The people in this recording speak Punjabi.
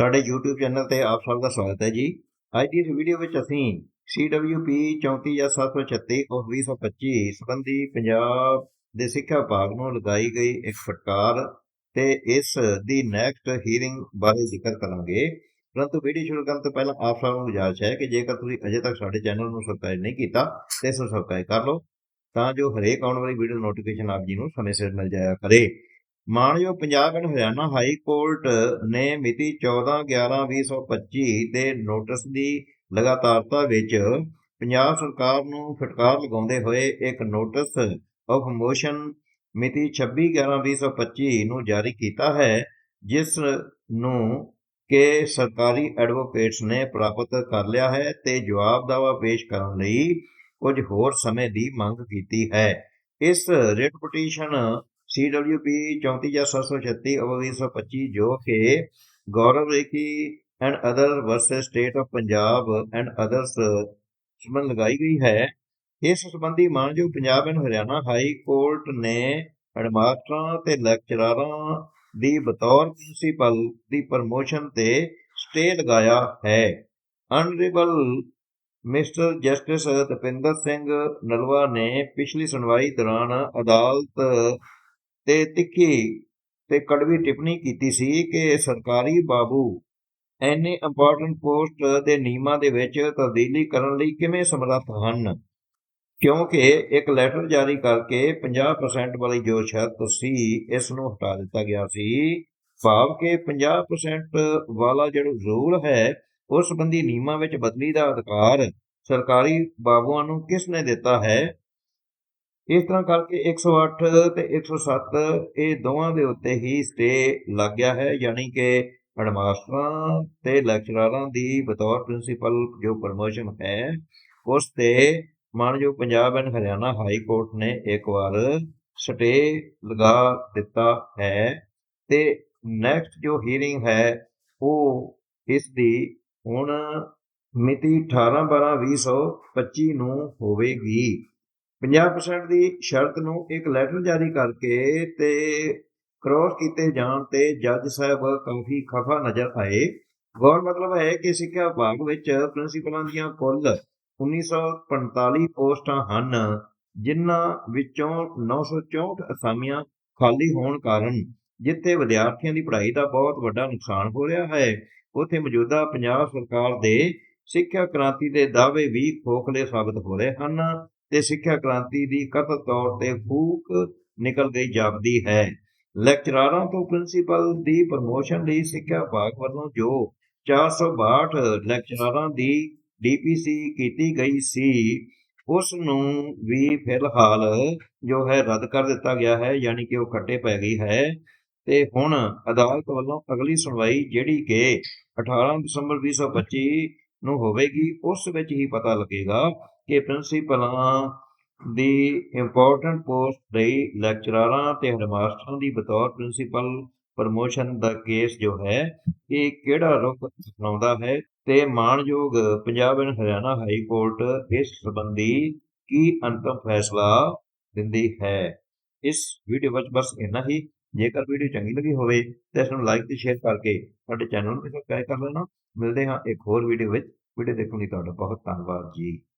ਸਾਡੇ YouTube ਚੈਨਲ ਤੇ ਆਪ ਸਭ ਦਾ ਸਵਾਗਤ ਹੈ ਜੀ। ਅੱਜ ਦੀ ਇਸ ਵੀਡੀਓ ਵਿੱਚ ਅਸੀਂ CWP 34 ਜਾਂ 736 of 2025 ਸੰਬੰਧੀ ਪੰਜਾਬ ਦੇ ਸਿੱਖਿਆ ਵਿਭਾਗ ਨੂੰ ਲਗਾਈ ਗਈ ਇੱਕ ਫਟਕਾਰ ਤੇ ਇਸ ਦੀ ਨੈਕਸਟ ਹੀਅਰਿੰਗ ਬਾਰੇ ਜ਼ਿਕਰ ਕਰਾਂਗੇ। ਪਰੰਤੂ ਵੀਡੀਓ ਸ਼ੁਰੂ ਕਰਨ ਤੋਂ ਪਹਿਲਾਂ ਆਪ ਸਭ ਨੂੰ ਗੁਜ਼ਾਰਿਸ਼ ਹੈ ਕਿ ਜੇਕਰ ਤੁਸੀਂ ਅਜੇ ਤੱਕ ਸਾਡੇ ਚੈਨਲ ਨੂੰ ਸਬਸਕ੍ਰਾਈਬ ਨਹੀਂ ਕੀਤਾ, ਤੇ ਇਸ ਨੂੰ ਸਬਸਕ੍ਰਾਈਬ ਕਰ ਲਓ, ਤਾਂ ਜੋ ਹਰੇਕ ਆਉਣ ਵਾਲੀ ਵੀਡੀਓ ਨੋਟੀਫਿਕੇਸ਼ਨ ਆਪ ਜੀ ਨੂੰ ਸਮੇਂ ਸਿਰ ਮਿਲ ਜਾਇਆ ਕਰੇ। ਮਾਨਯੋਗ Punjab and Haryana high court ਨੇ ਮਿਤੀ 14/11/2025 ਦੇ ਨੋਟਿਸ ਦੀ ਲਗਾਤਾਰਤਾ ਵਿੱਚ ਪੰਜਾਬ ਸਰਕਾਰ ਨੂੰ ਫਟਕਾਰ ਲਗਾਉਂਦੇ ਹੋਏ ਇੱਕ ਨੋਟਿਸ ਆਫ ਮੋਸ਼ਨ ਮਿਤੀ 26/11/2025 ਨੂੰ ਜਾਰੀ ਕੀਤਾ ਹੈ, ਜਿਸ ਨੂੰ ਕਿ ਸਰਕਾਰੀ ਐਡਵੋਕੇਟਸ ਨੇ ਪ੍ਰਾਪਤ ਕਰ ਲਿਆ ਹੈ ਤੇ ਜਵਾਬ ਦਾਵਾ ਪੇਸ਼ ਕਰਨ ਲਈ ਕੁਝ ਹੋਰ ਸਮੇਂ ਦੀ ਮੰਗ ਕੀਤੀ ਹੈ। ਇਸ ਰਿਟ ਪਟੀਸ਼ਨ CWP 34 ਜਾਂ 736 of 2025 ਜੋ ਕਿ Gaurav Rekhi and other versus state of Punjab and others ਸੰਬੰਧ ਲਗਾਈ ਗਈ ਹੈ। ਇਸ ਸੰਬੰਧੀ ਮਾਨਯੋਗ Punjab and Haryana high court ਨੇ ਹੈਡਮਾਸਟਰਾਂ ਤੇ ਲੈਕਚਰਾਰਾਂ ਦੀ ਬਤੌਰ ਪ੍ਰਿੰਸੀਪਲ ਦੀ ਪ੍ਰਮੋਸ਼ਨ ਤੇ ਸਟੇ ਲਗਾਇਆ ਹੈ। Honourable mister justice Tapinder Singh Nalwa ਨੇ ਪਿਛਲੀ ਸੁਣਵਾਈ ਦੌਰਾਨ ਅਦਾਲਤ ਤੇ ਤਿੱਖੀ ਤੇ ਕੜਵੀ ਟਿੱਪਣੀ ਕੀਤੀ ਸੀ ਕਿ ਸਰਕਾਰੀ ਬਾਬੂ ਐਨੇ ਇੰਪੋਰਟੈਂਟ ਪੋਸਟ ਦੇ ਨਿਯਮਾਂ ਦੇ ਵਿੱਚ ਤਬਦੀਲੀ ਕਰਨ ਲਈ ਕਿਵੇਂ ਸਮਰੱਥ ਹਨ? ਕਿਉਂਕਿ ਇੱਕ ਲੈਟਰ ਜਾਰੀ ਕਰਕੇ 50% ਵਾਲੀ ਜੋ ਸ਼ਰਤ ਸੀ, ਇਸ ਨੂੰ ਹਟਾ ਦਿੱਤਾ ਗਿਆ ਸੀ। ਭਾਵ ਕਿ 50% ਵਾਲਾ ਜਿਹੜਾ ਰੂਲ ਹੈ, ਉਸ ਸੰਬੰਧੀ ਨਿਯਮਾਂ ਵਿੱਚ ਬਦਲੀ ਦਾ ਅਧਿਕਾਰ ਸਰਕਾਰੀ ਬਾਬੂਆਂ ਨੂੰ ਕਿਸ ਨੇ ਦਿੱਤਾ ਹੈ? ਇਸ ਤਰ੍ਹਾਂ ਕਰਕੇ 108 ਤੇ 107 ਇਹ ਦੋਵਾਂ ਦੇ ਉੱਤੇ ਹੀ ਸਟੇ ਲੱਗ ਗਿਆ ਹੈ, ਯਾਨੀ ਕਿ ਹੈਡਮਾਸਟਰਾਂ ਤੇ ਲੈਕਚਰਾਰਾਂ ਦੀ ਬਤੌਰ ਪ੍ਰਿੰਸੀਪਲ ਜੋ ਪ੍ਰਮੋਸ਼ਨ ਹੈ, ਉਸ ਤੇ ਮਾਨਯੋਗ Punjab and Haryana high court ਨੇ ਇੱਕ ਵਾਰ ਸਟੇ ਲਗਾ ਦਿੱਤਾ ਹੈ ਤੇ ਨੈਕਸਟ ਜੋ ਹੀਅਰਿੰਗ ਹੈ, ਉਹ ਇਸ ਦੀ ਹੁਣ ਮਿਤੀ 18/12/2025 ਨੂੰ ਹੋਵੇਗੀ। 50% ਦੀ ਸ਼ਰਤ ਨੂੰ ਇੱਕ ਲੈਟਰ ਜਾਰੀ ਕਰਕੇ ਤੇ ਕ੍ਰੋਸ ਕੀਤੇ ਜਾਣ ਤੇ ਜੱਜ ਸਾਹਿਬ ਕਾਫੀ ਖਫਾ ਨਜ਼ਰ ਆਏ। ਗੌਰ ਮਤਲਬ ਹੈ ਕਿ ਸਿੱਖਿਆ ਵਿਭਾਗ ਵਿੱਚ ਪ੍ਰਿੰਸੀਪਲਾਂ ਦੀਆਂ ਕੁੱਲ 1945 ਪੋਸਟਾਂ ਹਨ, ਜਿਨ੍ਹਾਂ ਵਿੱਚੋਂ 964 ਅਸਾਮੀਆਂ ਖਾਲੀ ਹੋਣ ਕਾਰਨ ਜਿੱਥੇ ਵਿਦਿਆਰਥੀਆਂ ਦੀ ਪੜ੍ਹਾਈ ਦਾ ਬਹੁਤ ਵੱਡਾ ਨੁਕਸਾਨ ਹੋ ਰਿਹਾ ਹੈ, ਉੱਥੇ ਮੌਜੂਦਾ ਪੰਜਾਬ ਸਰਕਾਰ ਦੇ ਸਿੱਖਿਆ ਕ੍ਰਾਂਤੀ ਦੇ ਦਾਅਵੇ ਵੀ ਖੋਖਲੇ ਸਾਬਤ ਹੋ ਰਹੇ ਹਨ। ਤੇ ਸਿੱਖਿਆ ਕ੍ਰਾਂਤੀ ਦੀ ਕਥਿਤ ਤੌਰ ਤੇ ਫੂਕ ਨਿਕਲ ਗਈ ਜਾਪਦੀ ਹੈ। ਲੈਕਚਰਾਰਾਂ ਤੋਂ ਪ੍ਰਿੰਸੀਪਲ ਦੀ ਪ੍ਰਮੋਸ਼ਨ ਲਈ ਸਿੱਖਿਆ ਵਿਭਾਗ ਵੱਲੋਂ ਜੋ 462 ਲੈਕਚਰਾਰਾਂ ਦੀ ਡੀਪੀਸੀ ਕੀਤੀ ਗਈ ਸੀ, ਉਸ ਨੂੰ ਵੀ ਫਿਲਹਾਲ ਜੋ ਹੈ ਰੱਦ ਕਰ ਦਿੱਤਾ ਗਿਆ ਹੈ, ਯਾਨੀ ਕਿ ਉਹ ਖੱਟੇ ਪੈ ਗਈ ਹੈ। ਤੇ ਹੁਣ ਅਦਾਲਤ ਵੱਲੋਂ ਅਗਲੀ ਸੁਣਵਾਈ ਜਿਹੜੀ ਕਿ 18 ਦਸੰਬਰ 2025 ਨੂੰ ਹੋਵੇਗੀ, ਉਸ ਵਿੱਚ ਹੀ ਪਤਾ ਲੱਗੇਗਾ ਕਿ ਪ੍ਰਿੰਸੀਪਲਾਂ ਦੀ ਇੰਪੋਰਟੈਂਟ ਪੋਸਟ ਲਈ ਲੈਕਚਰਾਰਾਂ ਤੇ ਹੈਡਮਾਸਟਰਾਂ ਦੀ ਬਤੌਰ ਪ੍ਰਿੰਸੀਪਲ ਪ੍ਰਮੋਸ਼ਨ ਦਾ ਕੇਸ ਜੋ ਹੈ, ਇਹ ਕਿਹੜਾ ਰੁਖ ਅਪਣਾਉਂਦਾ ਹੈ ਤੇ ਮਾਣਯੋਗ Punjab and Haryana high court ਇਸ ਸੰਬੰਧੀ ਕੀ ਅੰਤਮ ਫੈਸਲਾ ਦਿੰਦੀ ਹੈ? ਇਸ ਵੀਡੀਓ ਵਿੱਚ ਬਸ ਇੰਨਾ ਹੀ। ਜੇਕਰ ਵੀਡੀਓ ਚੰਗੀ ਲੱਗੀ ਹੋਵੇ ਤਾਂ ਇਸ ਨੂੰ ਲਾਈਕ ਤੇ ਸ਼ੇਅਰ ਕਰਕੇ ਸਾਡੇ ਚੈਨਲ ਨੂੰ ਸਬਸਕ੍ਰਾਈਬ ਕਰ ਲੈਣਾ। ਮਿਲਦੇ ਹਾਂ ਇੱਕ ਹੋਰ ਵੀਡੀਓ ਵਿੱਚ। ਵੀਡੀਓ ਦੇਖਣ ਲਈ ਤੁਹਾਡਾ ਬਹੁਤ ਧੰਨਵਾਦ ਜੀ।